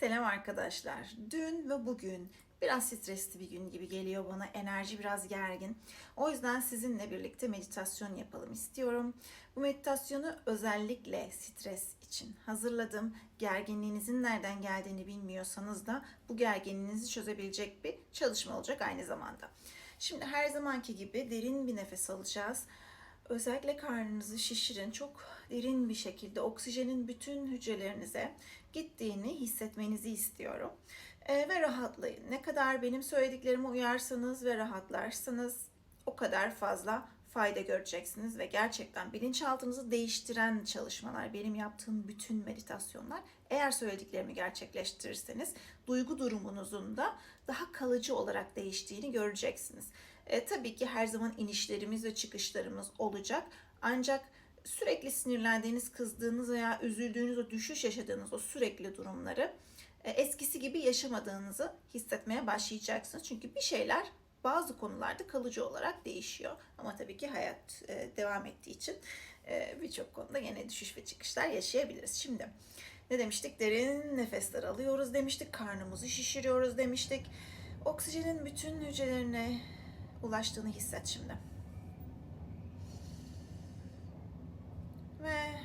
Selam arkadaşlar. Dün ve bugün biraz stresli bir gün gibi geliyor bana. Enerji biraz gergin. O yüzden sizinle birlikte meditasyon yapalım istiyorum. Bu meditasyonu özellikle stres için hazırladım. Gerginliğinizin nereden geldiğini bilmiyorsanız da bu gerginliğinizi çözebilecek bir çalışma olacak aynı zamanda. Şimdi her zamanki gibi derin bir nefes alacağız. Özellikle karnınızı şişirin. Çok derin bir şekilde oksijenin bütün hücrelerinize gittiğini hissetmenizi istiyorum. Ee, ve rahatlayın. Ne kadar benim söylediklerime uyarsanız ve rahatlarsanız o kadar fazla fayda göreceksiniz ve gerçekten bilinçaltınızı değiştiren çalışmalar, benim yaptığım bütün meditasyonlar eğer söylediklerimi gerçekleştirirseniz duygu durumunuzun da daha kalıcı olarak değiştiğini göreceksiniz. E, tabii ki her zaman inişlerimiz ve çıkışlarımız olacak. Ancak sürekli sinirlendiğiniz, kızdığınız veya üzüldüğünüz, o düşüş yaşadığınız o sürekli durumları e, eskisi gibi yaşamadığınızı hissetmeye başlayacaksınız. Çünkü bir şeyler bazı konularda kalıcı olarak değişiyor. Ama tabii ki hayat e, devam ettiği için e, birçok konuda yine düşüş ve çıkışlar yaşayabiliriz. Şimdi ne demiştik? Derin nefesler alıyoruz demiştik. Karnımızı şişiriyoruz demiştik. Oksijenin bütün hücrelerine ulaştığını hisset şimdi. Ve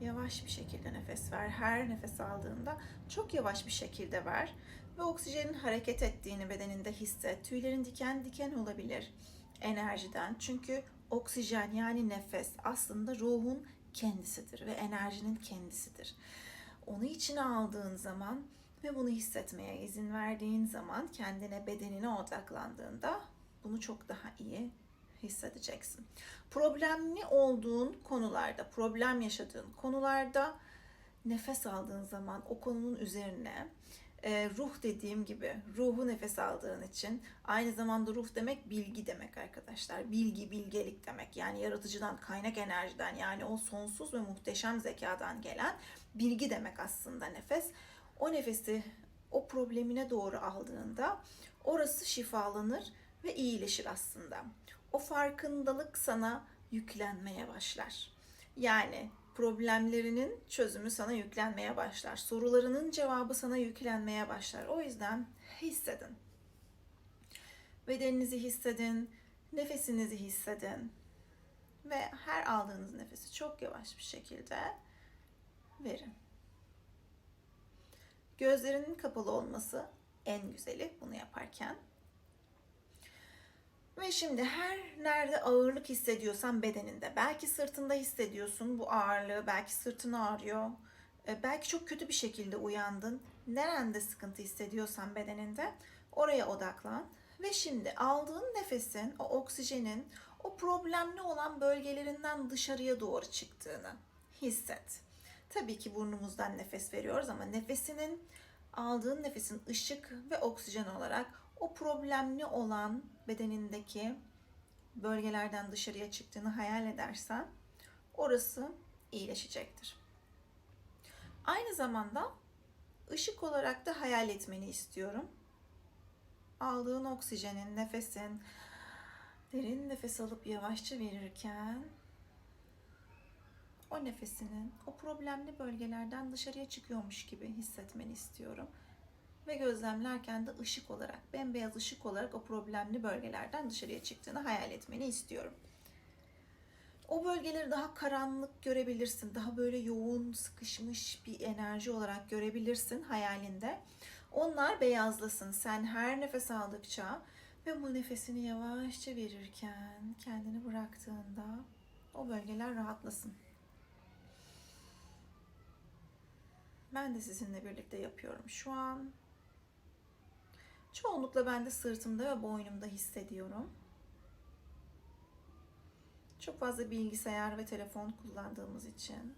yavaş bir şekilde nefes ver. Her nefes aldığında çok yavaş bir şekilde ver ve oksijenin hareket ettiğini bedeninde hisset. Tüylerin diken diken olabilir enerjiden. Çünkü oksijen yani nefes aslında ruhun kendisidir ve enerjinin kendisidir. Onu içine aldığın zaman ve bunu hissetmeye izin verdiğin zaman kendine bedenine odaklandığında bunu çok daha iyi hissedeceksin. Problemli olduğun konularda, problem yaşadığın konularda nefes aldığın zaman o konunun üzerine e, ruh dediğim gibi ruhu nefes aldığın için aynı zamanda ruh demek bilgi demek arkadaşlar. Bilgi, bilgelik demek. Yani yaratıcıdan, kaynak enerjiden yani o sonsuz ve muhteşem zekadan gelen bilgi demek aslında nefes. O nefesi o problemine doğru aldığında orası şifalanır ve iyileşir aslında. O farkındalık sana yüklenmeye başlar. Yani problemlerinin çözümü sana yüklenmeye başlar. Sorularının cevabı sana yüklenmeye başlar. O yüzden hissedin. Bedeninizi hissedin, nefesinizi hissedin ve her aldığınız nefesi çok yavaş bir şekilde verin. Gözlerinin kapalı olması en güzeli bunu yaparken. Ve şimdi her nerede ağırlık hissediyorsan bedeninde, belki sırtında hissediyorsun bu ağırlığı, belki sırtın ağrıyor, e, belki çok kötü bir şekilde uyandın. Nerede sıkıntı hissediyorsan bedeninde oraya odaklan. Ve şimdi aldığın nefesin, o oksijenin o problemli olan bölgelerinden dışarıya doğru çıktığını hisset. Tabii ki burnumuzdan nefes veriyoruz ama nefesinin aldığın nefesin ışık ve oksijen olarak o problemli olan bedenindeki bölgelerden dışarıya çıktığını hayal edersen orası iyileşecektir. Aynı zamanda ışık olarak da hayal etmeni istiyorum. Aldığın oksijenin, nefesin derin nefes alıp yavaşça verirken o nefesinin o problemli bölgelerden dışarıya çıkıyormuş gibi hissetmeni istiyorum. Ve gözlemlerken de ışık olarak, bembeyaz ışık olarak o problemli bölgelerden dışarıya çıktığını hayal etmeni istiyorum. O bölgeleri daha karanlık görebilirsin. Daha böyle yoğun, sıkışmış bir enerji olarak görebilirsin hayalinde. Onlar beyazlasın. Sen her nefes aldıkça ve bu nefesini yavaşça verirken kendini bıraktığında o bölgeler rahatlasın. Ben de sizinle birlikte yapıyorum şu an. Çoğunlukla ben de sırtımda ve boynumda hissediyorum. Çok fazla bilgisayar ve telefon kullandığımız için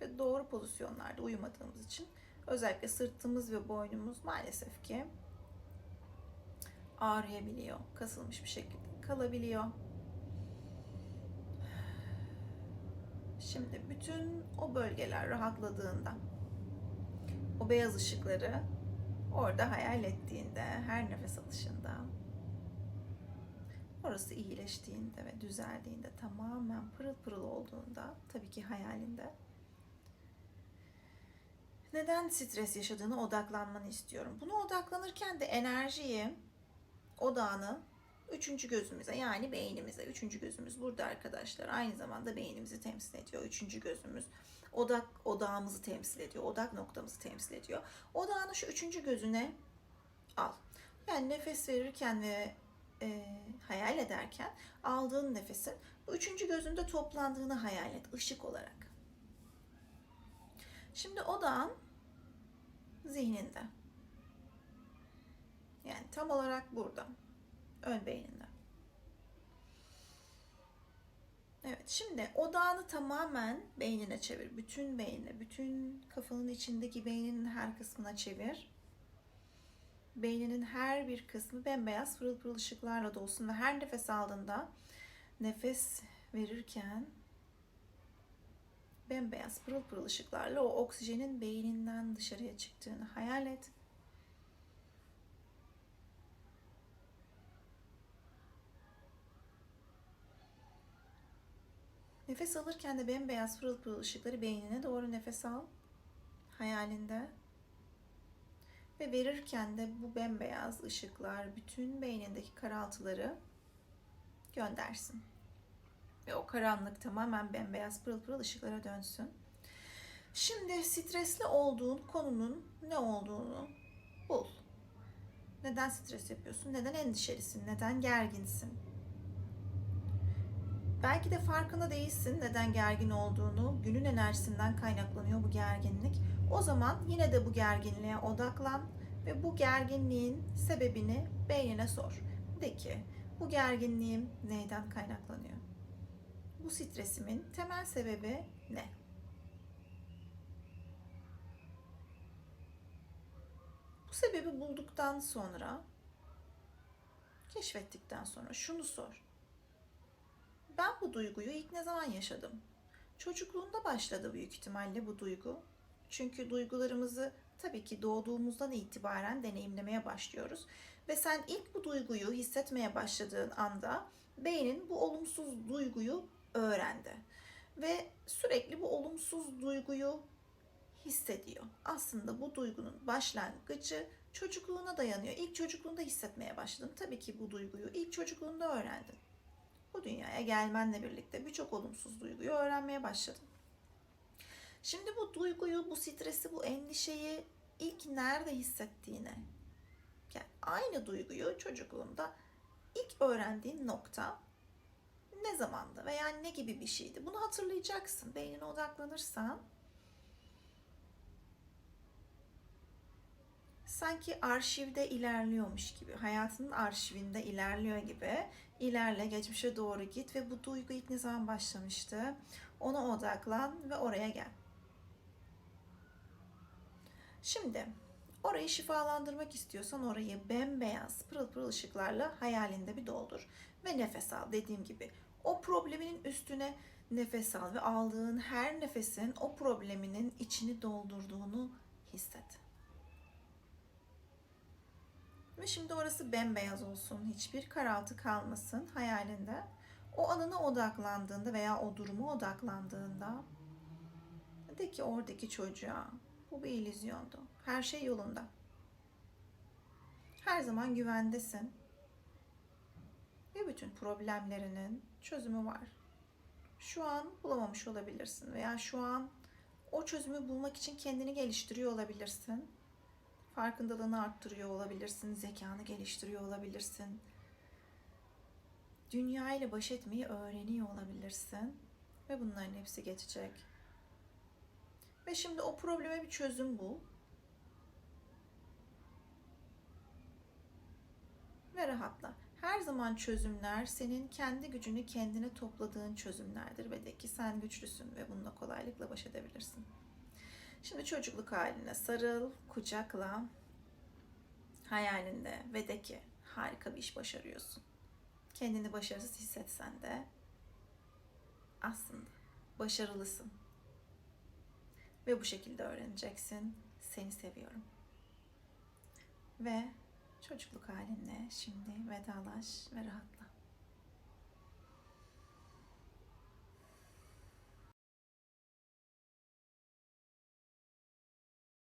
ve doğru pozisyonlarda uyumadığımız için özellikle sırtımız ve boynumuz maalesef ki ağrıyabiliyor, kasılmış bir şekilde kalabiliyor. Şimdi bütün o bölgeler rahatladığında o beyaz ışıkları orada hayal ettiğinde her nefes alışında orası iyileştiğinde ve düzeldiğinde tamamen pırıl pırıl olduğunda tabii ki hayalinde neden stres yaşadığını odaklanmanı istiyorum. Buna odaklanırken de enerjiyi, odağını üçüncü gözümüze yani beynimize. Üçüncü gözümüz burada arkadaşlar. Aynı zamanda beynimizi temsil ediyor. Üçüncü gözümüz odak odağımızı temsil ediyor. Odak noktamızı temsil ediyor. Odağını şu üçüncü gözüne al. Yani nefes verirken ve e, hayal ederken aldığın nefesin bu üçüncü gözünde toplandığını hayal et ışık olarak. Şimdi odağın zihninde. Yani tam olarak burada. Ön beyninde. Evet şimdi odağını tamamen beynine çevir. Bütün beynine, bütün kafanın içindeki beyninin her kısmına çevir. Beyninin her bir kısmı bembeyaz pırıl pırıl ışıklarla dolsun ve her nefes aldığında nefes verirken bembeyaz pırıl pırıl ışıklarla o oksijenin beyninden dışarıya çıktığını hayal et. Nefes alırken de bembeyaz pırıl pırıl ışıkları beynine doğru nefes al. Hayalinde. Ve verirken de bu bembeyaz ışıklar bütün beynindeki karaltıları göndersin. Ve o karanlık tamamen bembeyaz pırıl pırıl ışıklara dönsün. Şimdi stresli olduğun konunun ne olduğunu bul. Neden stres yapıyorsun? Neden endişelisin? Neden gerginsin? Belki de farkında değilsin neden gergin olduğunu. Günün enerjisinden kaynaklanıyor bu gerginlik. O zaman yine de bu gerginliğe odaklan ve bu gerginliğin sebebini beynine sor. De ki bu gerginliğim neyden kaynaklanıyor? Bu stresimin temel sebebi ne? Bu sebebi bulduktan sonra, keşfettikten sonra şunu sor. Ben bu duyguyu ilk ne zaman yaşadım? Çocukluğunda başladı büyük ihtimalle bu duygu. Çünkü duygularımızı tabii ki doğduğumuzdan itibaren deneyimlemeye başlıyoruz. Ve sen ilk bu duyguyu hissetmeye başladığın anda beynin bu olumsuz duyguyu öğrendi. Ve sürekli bu olumsuz duyguyu hissediyor. Aslında bu duygunun başlangıcı çocukluğuna dayanıyor. İlk çocukluğunda hissetmeye başladın. Tabii ki bu duyguyu ilk çocukluğunda öğrendin. Bu dünyaya gelmenle birlikte birçok olumsuz duyguyu öğrenmeye başladın. Şimdi bu duyguyu, bu stresi, bu endişeyi ilk nerede hissettiğine, yani aynı duyguyu çocukluğunda ilk öğrendiğin nokta ne zamandı veya ne gibi bir şeydi? Bunu hatırlayacaksın. Beynine odaklanırsan sanki arşivde ilerliyormuş gibi, hayatının arşivinde ilerliyor gibi ilerle, geçmişe doğru git ve bu duygu ilk ne zaman başlamıştı? Ona odaklan ve oraya gel. Şimdi orayı şifalandırmak istiyorsan orayı bembeyaz pırıl pırıl ışıklarla hayalinde bir doldur ve nefes al dediğim gibi. O probleminin üstüne nefes al ve aldığın her nefesin o probleminin içini doldurduğunu hisset. Ve şimdi orası bembeyaz olsun. Hiçbir karaltı kalmasın hayalinde. O alana odaklandığında veya o duruma odaklandığında de ki oradaki çocuğa bu bir illüzyondu. Her şey yolunda. Her zaman güvendesin. Ve bütün problemlerinin çözümü var. Şu an bulamamış olabilirsin veya şu an o çözümü bulmak için kendini geliştiriyor olabilirsin farkındalığını arttırıyor olabilirsin, zekanı geliştiriyor olabilirsin. Dünya ile baş etmeyi öğreniyor olabilirsin ve bunların hepsi geçecek. Ve şimdi o probleme bir çözüm bul. Ve rahatla. Her zaman çözümler senin kendi gücünü kendine topladığın çözümlerdir ve de ki sen güçlüsün ve bununla kolaylıkla baş edebilirsin. Şimdi çocukluk haline sarıl, kucakla, hayalinde ve de ki harika bir iş başarıyorsun. Kendini başarısız hissetsen de aslında başarılısın. Ve bu şekilde öğreneceksin. Seni seviyorum. Ve çocukluk halinle şimdi vedalaş ve rahat.